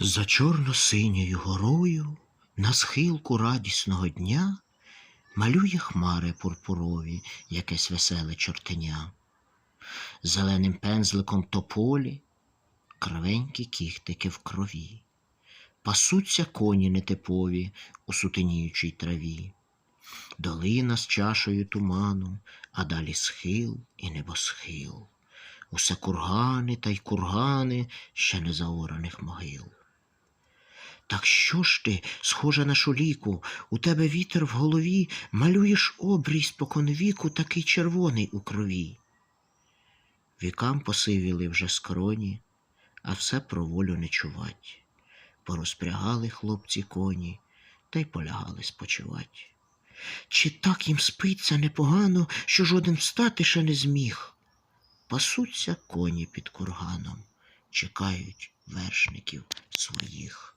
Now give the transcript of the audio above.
За чорно-синьою горою на схилку радісного дня малює хмари пурпурові якесь веселе чортеня. Зеленим пензликом тополі кривенькі кіхтики в крові. Пасуться коні нетипові у сутеніючій траві. Долина з чашею туману, а далі схил і небосхил. Усе кургани та й кургани ще не заораних могил. Так що ж ти, схожа на шуліку, у тебе вітер в голові, малюєш обрій споконвіку, такий червоний у крові. Вікам посивіли вже скроні, а все про волю не чувать. Порозпрягали хлопці коні та й полягали спочивать. Чи так їм спиться непогано, що жоден встати ще не зміг? Пасуться коні під курганом, чекають вершників своїх.